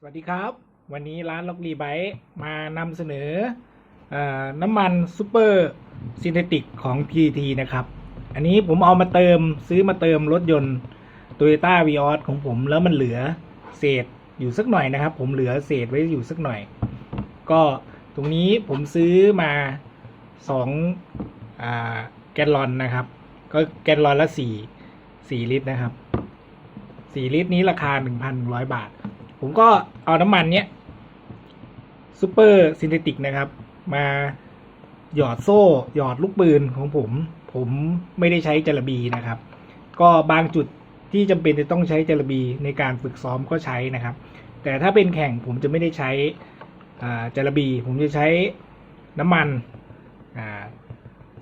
สวัสดีครับ วันนี้ร้านล็อกรีไบมานำเสนออน้ำมันซูเปอร์ซินเทติกของ PT นะครับ อันนี้ผมเอามาเติมซื้อมาเติมรถยนต์ Toyota v ีออของผมแล้วมันเหลือเศษอยู่สักหน่อยนะครับ ผมเหลือเศษไว้อยู่สักหน่อย ก็ตรงนี้ผมซื้อมาสองแกลลอนนะครับ ก็แกลลอนละสี่สี่ลิตรนะครับสี่ลิตรนี้ราคาหนึ่งพันร้อยบาท ผมก็เอาน้ำมันเนี้ยซูเปอร์ซินเทติกนะครับ มาหยอดโซ่ หยอดลูกปืนของผม ผมไม่ได้ใช้จระบีนะครับ ก็บางจุดที่จำเป็นจะต้องใช้จระบีในการฝึกซ้อมก็ใช้นะครับ แต่ถ้าเป็นแข่งผมจะไม่ได้ใช้จระบี ผมจะใช้น้ำมัน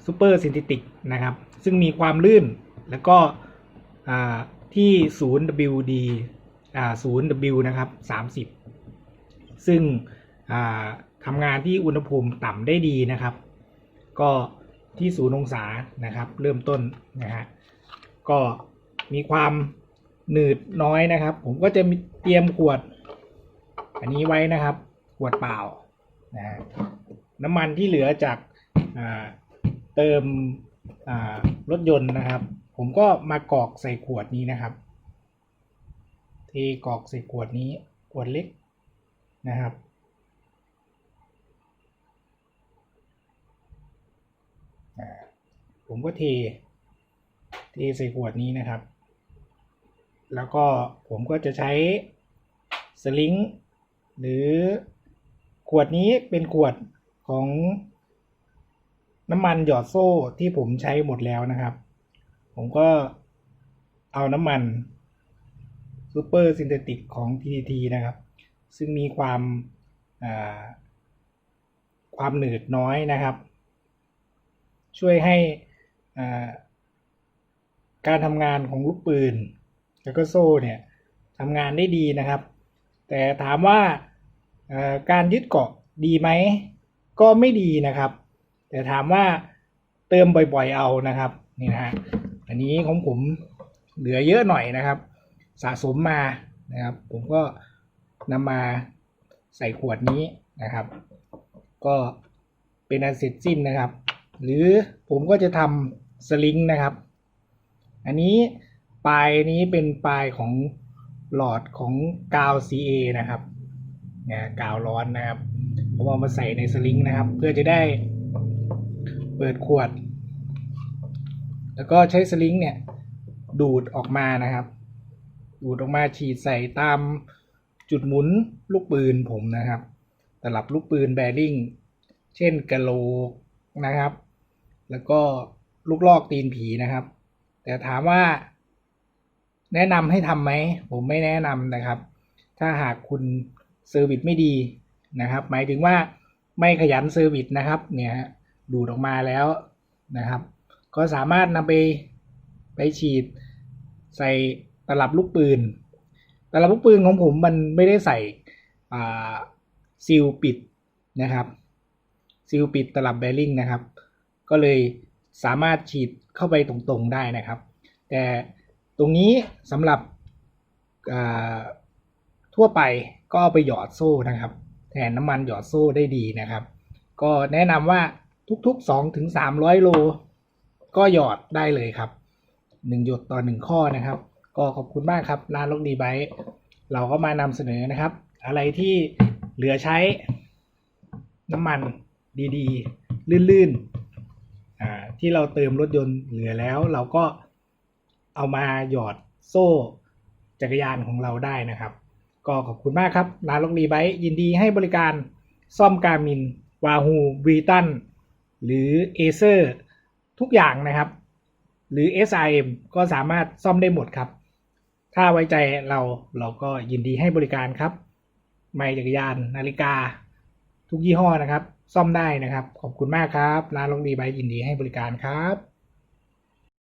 ซูเปอร์ซินเทติกนะครับ ซึ่งมีความลื่นแล้วก็อ่าที่ 0WD 0W นะครับ30ซึ่งทำงานที่อุณหภูมิต่ำได้ดีนะครับ ก็ที่ศูนย์องศานะครับ เริ่มต้นนะฮะก็มีความหนืดน้อยนะครับ ผมก็จะเตรียมขวด อันนี้ไว้นะครับ ขวดเปล่านะน้ำมันที่เหลือจากเติมรถยนต์นะครับ ผมก็มากรอกใส่ขวดนี้นะครับ เทกรอกใส่ขวดนี้ขวดเล็กนะครับ ผมก็เทเทใส่ขวดนี้นะครับ แล้วก็ผมก็จะใช้สลิงหรือขวดนี้เป็นขวดของน้ำมันหยอดโซ่ที่ผมใช้หมดแล้วนะครับ ผมก็เอาน้ำมัน ซูเปอร์ซินเทติกของ TTT นะครับ ซึ่งมีความาความหนืดน้อยนะครับ ช่วยให้การทำงานของลูกปืน แล้วก็โซ่เนี่ยทำงานได้ดีนะครับ แต่ถามว่าการยึดเกาะดีไหม ก็ไม่ดีนะครับ แต่ถามว่าเติมบ่อยๆเอานะครับนี่นะฮะอันนี้ของผมเหลือเยอะหน่อยนะครับ สะสมมานะครับ ผมก็นำมาใส่ขวดนี้นะครับ ก็เป็นอันเสร็จสิ้นนะครับ หรือผมก็จะทำสลิงนะครับ อันนี้ปลายนี้เป็นปลายของหลอดของกาว CA นะครับนะกาวร้อนนะครับ ผมเอามาใส่ในสลิงนะครับ เพื่อจะได้เปิดขวด แล้วก็ใช้สลิงเนี่ยดูดออกมานะครับ ดูดออกมาฉีดใส่ตามจุดหมุนลูกปืนผมนะครับตลับลูกปืนแบริ่งเช่นกะโหลกนะครับ แล้วก็ลูกลอกตีนผีนะครับ แต่ถามว่า แนะนำให้ทำไหม ผมไม่แนะนำนะครับ ถ้าหากคุณเซอร์วิสไม่ดีนะครับ หมายถึงว่าไม่ขยันเซอร์วิสนะครับ เนี่ยดูดออกมาแล้วนะครับ ก็สามารถนำไปไปฉีดใส่ ตลับลูกปืน ตลับลูกปืนของผมมันไม่ได้ใส่อ่าซีลปิดนะครับซีลปิดตลับแบริ่งนะครับ ก็เลยสามารถฉีดเข้าไปตรงๆได้นะครับ แต่ตรงนี้สำหรับทั่วไปก็เอาไปหยอดโซ่นะครับ แทนน้ำมันหยอดโซ่ได้ดีนะครับ ก็แนะนำว่าทุกๆ2ถึง300 โล ก็หยอดได้เลยครับ 1 หยดต่อ 1 ข้อนะครับ ก็ขอบคุณมากครับร้านลกดีไบต์เราก็มานำเสนอนะครับ อะไรที่เหลือใช้น้ำมันดีๆ ลื่นๆอ่าที่เราเติมรถยนต์เหลือแล้ว เราก็เอามาหยอดโซ่จักรยานของเราได้นะครับ ก็ขอบคุณมากครับร้านลกดีไบต์ยินดีให้บริการซ่อมการมินวาฮูบรีตันหรือเอเซอร์ทุกอย่างนะครับ หรือ SIM ก็สามารถซ่อมได้หมดครับ ถ้าไว้ใจเราเราก็ยินดีให้บริการครับ ไม่จักรยานนาฬิกา ทุกยี่ห้อนะครับ ซ่อมได้นะครับ ขอบคุณมากครับร้านลงดีไบยินดีให้บริการครับ